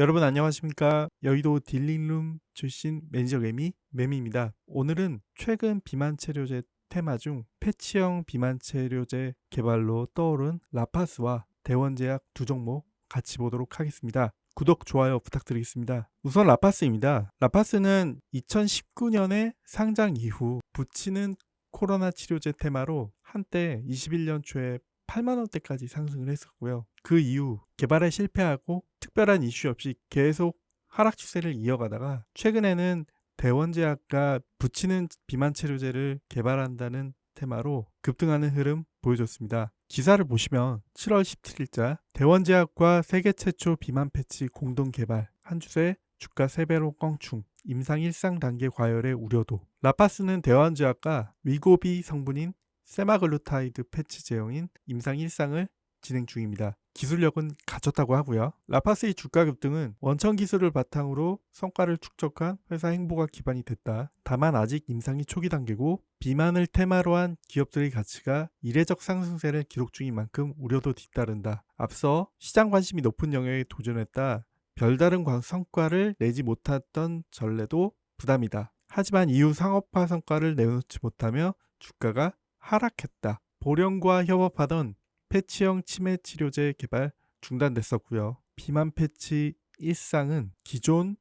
여러분 안녕하십니까? 여의도 딜링룸 출신 매니저 매미 매미입니다. 오늘은 최근 비만 치료제 테마 중 패치형 비만 치료제 개발로 떠오른 라파스와 대원제약 두 종목 같이 보도록 하겠습니다. 구독, 좋아요 부탁드리겠습니다. 우선 라파스입니다. 라파스는 2019년에 상장 이후 붙이는 코로나 치료제 테마로 한때 21년 초에 8만 원대까지 상승을 했었고요. 그 이후 개발에 실패하고 특별한 이슈 없이 계속 하락 추세를 이어가다가 최근에는 대원제약과 붙이는 비만 치료제를 개발한다는 테마로 급등하는 흐름 보여줬습니다. 기사를 보시면 7월 17일자 대원제약과 세계 최초 비만 패치 공동 개발 한 주에 주가 3배로 껑충 임상 1상 단계 과열의 우려도 라파스는 대원제약과 위고비 성분인 세마글루타이드 패치 제형인 임상 1상을 진행 중입니다. 기술력은 갖췄다고 하고요. 라파스의 주가 급등은 원천 기술을 바탕으로 성과를 축적한 회사 행보가 기반이 됐다. 다만 아직 임상이 초기 단계고 비만을 테마로 한 기업들의 가치가 이례적 상승세를 기록 중인 만큼 우려도 뒤따른다. 앞서 시장 관심이 높은 영역에 도전했다. 별다른 관- 성과를 내지 못했던 전례도 부담이다. 하지만 이후 상업화 성과를 내놓지 못하며 주가가 하락했다. 보령과 협업하던 패치형 치매 치료제 개발 중단됐었고요. 비만 패치 1상은 기존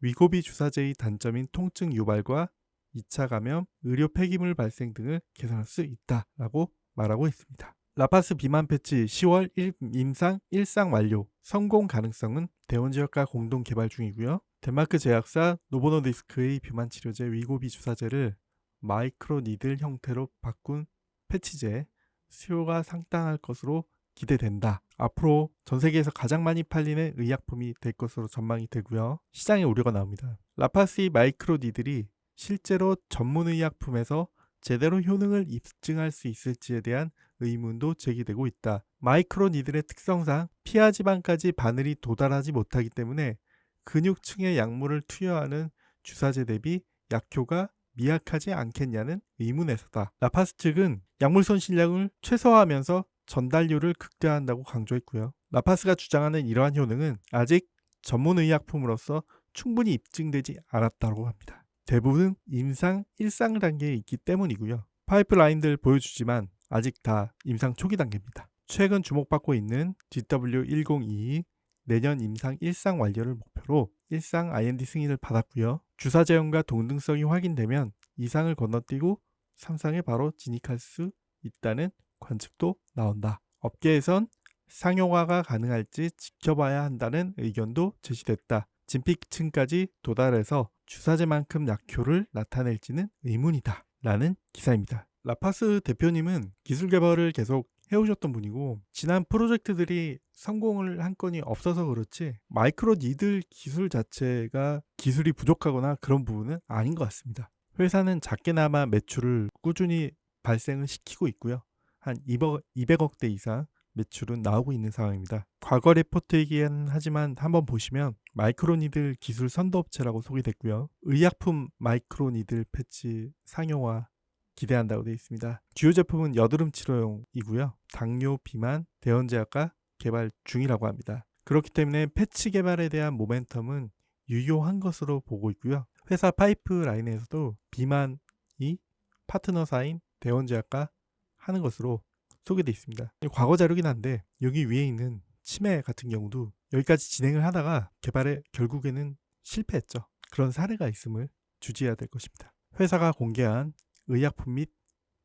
위고비 주사제의 단점인 통증 유발과 2차 감염, 의료 폐기물 발생 등을 개선할 수 있다라고 말하고 있습니다. 라파스 비만 패치 10월 1 임상 1상 완료. 성공 가능성은 대원 지역과 공동 개발 중이고요. 덴마크 제약사 노보노디스크의 비만 치료제 위고비 주사제를 마이크로 니들 형태로 바꾼 패치제 수요가 상당할 것으로 기대된다. 앞으로 전 세계에서 가장 많이 팔리는 의약품이 될 것으로 전망이 되고요. 시장에 우려가 나옵니다. 라파스의 마이크로 니들이 실제로 전문 의약품에서 제대로 효능을 입증할 수 있을지에 대한 의문도 제기되고 있다. 마이크로 니들의 특성상 피하 지방까지 바늘이 도달하지 못하기 때문에 근육층에 약물을 투여하는 주사제 대비 약효가 미약하지 않겠냐는 의문에서다. 라파스 측은 약물 손실량을 최소화하면서 전달료를 극대화한다고 강조했고요. 라파스가 주장하는 이러한 효능은 아직 전문 의약품으로서 충분히 입증되지 않았다고 합니다. 대부분 임상 1상 단계에 있기 때문이고요. 파이프라인들 보여주지만 아직 다 임상 초기 단계입니다. 최근 주목받고 있는 GW1022 내년 임상 1상 완료를 목표로 1상 IND 승인을 받았고요. 주사 제형과 동등성이 확인되면 2상을 건너뛰고 3상에 바로 진입할 수 있다는 관측도 나온다. 업계에선 상용화가 가능할지 지켜봐야 한다는 의견도 제시됐다. 진피층까지 도달해서 주사제만큼 약효를 나타낼지는 의문이다. 라는 기사입니다. 라파스 대표님은 기술 개발을 계속 해오셨던 분이고 지난 프로젝트들이 성공을 한 건이 없어서 그렇지 마이크로 니들 기술 자체가 기술이 부족하거나 그런 부분은 아닌 것 같습니다. 회사는 작게나마 매출을 꾸준히 발생을 시키고 있고요. 한 200억, 200억대 이상 매출은 나오고 있는 상황입니다. 과거 레포트이긴 하지만 한번 보시면 마이크로니들 기술 선도업체라고 소개됐고요. 의약품 마이크로니들 패치 상용화 기대한다고 되어 있습니다. 주요 제품은 여드름 치료용이고요. 당뇨, 비만, 대원제약과 개발 중이라고 합니다. 그렇기 때문에 패치 개발에 대한 모멘텀은 유효한 것으로 보고 있고요. 회사 파이프 라인에서도 비만이 파트너사인 대원제약과 하는 것으로 소개되어 있습니다. 과거 자료긴 한데 여기 위에 있는 치매 같은 경우도 여기까지 진행을 하다가 개발에 결국에는 실패했죠. 그런 사례가 있음을 주지해야 될 것입니다. 회사가 공개한 의약품 및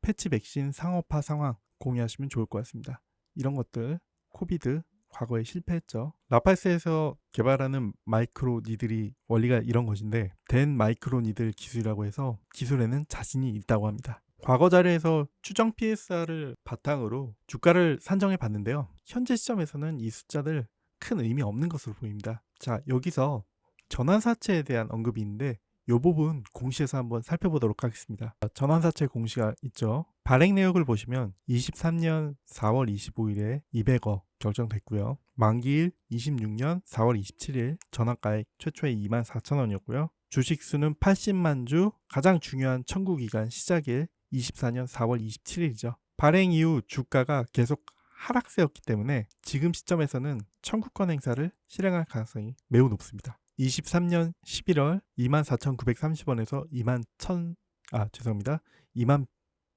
패치 백신 상업화 상황 공유하시면 좋을 것 같습니다. 이런 것들 코비드 과거에 실패했죠. 라파스에서 개발하는 마이크로 니들이 원리가 이런 것인데 된 마이크로 니들 기술이라고 해서 기술에는 자신이 있다고 합니다. 과거 자료에서 추정 PSR을 바탕으로 주가를 산정해 봤는데요. 현재 시점에서는 이 숫자들 큰 의미 없는 것으로 보입니다. 자, 여기서 전환사채에 대한 언급이 있는데 이 부분 공시에서 한번 살펴보도록 하겠습니다. 전환사채 공시가 있죠. 발행 내역을 보시면 23년 4월 25일에 200억 결정됐고요. 만기일 26년 4월 27일 전환가액 최초에 2만 4천 원이었고요. 주식 수는 80만 주, 가장 중요한 청구 기간 시작일 24년 4월 27일이죠. 발행 이후 주가가 계속 하락세였기 때문에 지금 시점에서는 청구권 행사를 실행할 가능성이 매우 높습니다. 23년 11월 24,930원에서 2만 1,000, 아, 죄송합니다. 2만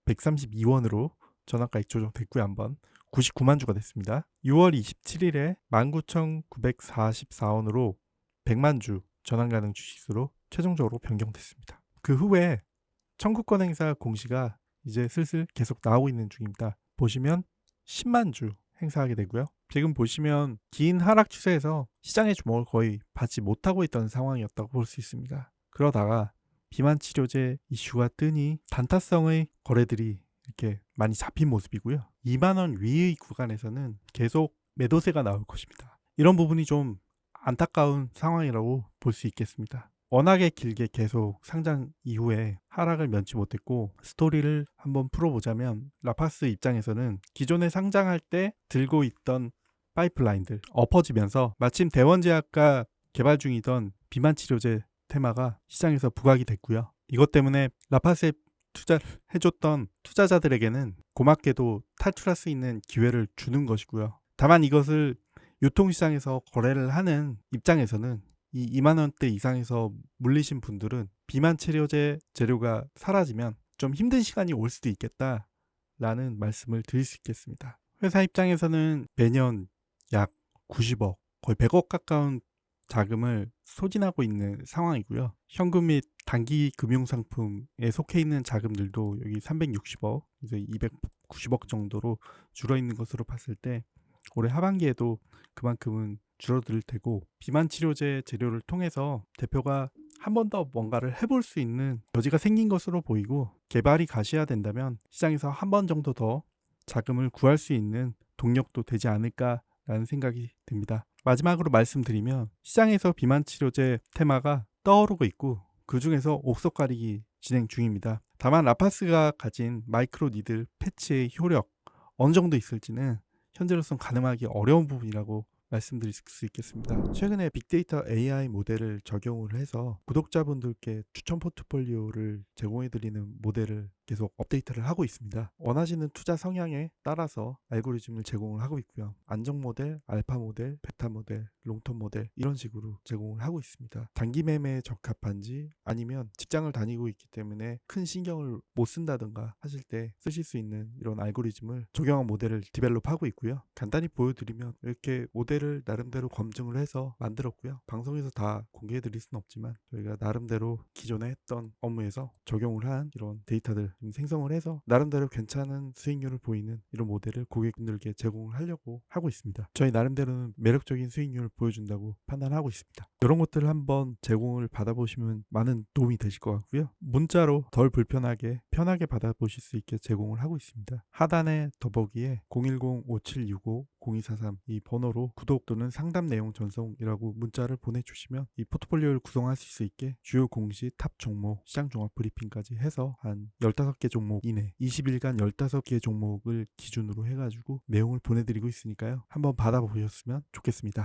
132원으로 전환가액 조정됐고요, 한번. 99만 주가 됐습니다. 6월 27일에 19,944원으로 100만 주 전환 가능 주식수로 최종적으로 변경됐습니다. 그 후에 청구권 행사 공시가 이제 슬슬 계속 나오고 있는 중입니다. 보시면 10만 주 행사하게 되고요. 지금 보시면 긴 하락 추세에서 시장의 주목을 거의 받지 못하고 있던 상황이었다고 볼 수 있습니다. 그러다가 비만 치료제 이슈가 뜨니 단타성의 거래들이 이렇게 많이 잡힌 모습이고요. 2만 원 위의 구간에서는 계속 매도세가 나올 것입니다. 이런 부분이 좀 안타까운 상황이라고 볼 수 있겠습니다. 워낙에 길게 계속 상장 이후에 하락을 면치 못했고 스토리를 한번 풀어보자면 라파스 입장에서는 기존에 상장할 때 들고 있던 파이프라인들 엎어지면서 마침 대원제약과 개발 중이던 비만 치료제 테마가 시장에서 부각이 됐고요. 이것 때문에 라파스에 투자를 해줬던 투자자들에게는 고맙게도 탈출할 수 있는 기회를 주는 것이고요. 다만 이것을 유통시장에서 거래를 하는 입장에서는 이 2만 원대 이상에서 물리신 분들은 비만 치료제 재료가 사라지면 좀 힘든 시간이 올 수도 있겠다라는 말씀을 드릴 수 있겠습니다. 회사 입장에서는 매년 약 90억, 거의 100억 가까운 자금을 소진하고 있는 상황이고요. 현금 및 단기 금융 상품에 속해 있는 자금들도 여기 360억, 그래서 290억 정도로 줄어 있는 것으로 봤을 때 올해 하반기에도 그만큼은 줄어들 테고 비만 치료제 재료를 통해서 대표가 한 번 더 뭔가를 해볼 수 있는 여지가 생긴 것으로 보이고 개발이 가셔야 된다면 시장에서 한 번 정도 더 자금을 구할 수 있는 동력도 되지 않을까 라는 생각이 듭니다. 마지막으로 말씀드리면 시장에서 비만 치료제 테마가 떠오르고 있고 그 중에서 옥석 가리기 진행 중입니다. 다만 라파스가 가진 마이크로 니들 패치의 효력 어느 정도 있을지는 현재로선 가늠하기 어려운 부분이라고 말씀드릴 수 있겠습니다. 최근에 빅데이터 AI 모델을 적용을 해서 구독자분들께 추천 포트폴리오를 제공해드리는 모델을 계속 업데이트를 하고 있습니다. 원하시는 투자 성향에 따라서 알고리즘을 제공을 하고 있고요. 안정 모델, 알파 모델, 베타 모델, 롱텀 모델 이런 식으로 제공을 하고 있습니다. 단기 매매에 적합한지 아니면 직장을 다니고 있기 때문에 큰 신경을 못 쓴다든가 하실 때 쓰실 수 있는 이런 알고리즘을 적용한 모델을 디벨롭하고 있고요. 간단히 보여드리면 이렇게 모델을 나름대로 검증을 해서 만들었고요. 방송에서 다 공개해 드릴 수는 없지만 저희가 나름대로 기존에 했던 업무에서 적용을 한 이런 데이터들 좀 생성을 해서 나름대로 괜찮은 수익률을 보이는 이런 모델을 고객분들께 제공을 하려고 하고 있습니다. 저희 나름대로는 매력적인 수익률을 보여준다고 판단하고 있습니다. 이런 것들을 한번 제공을 받아보시면 많은 도움이 되실 것 같고요. 문자로 덜 불편하게 편하게 받아보실 수 있게 제공을 하고 있습니다. 하단에 더보기에 010-5765-0243 이 번호로 구독 또는 상담 내용 전송이라고 문자를 보내주시면 이 포트폴리오를 구성하실 수 있게 주요 공시 탑 종목 시장 종합 브리핑까지 해서 한 15개 종목 이내 20일간 15개 종목을 기준으로 해가지고 내용을 보내드리고 있으니까요. 한번 받아보셨으면 좋겠습니다.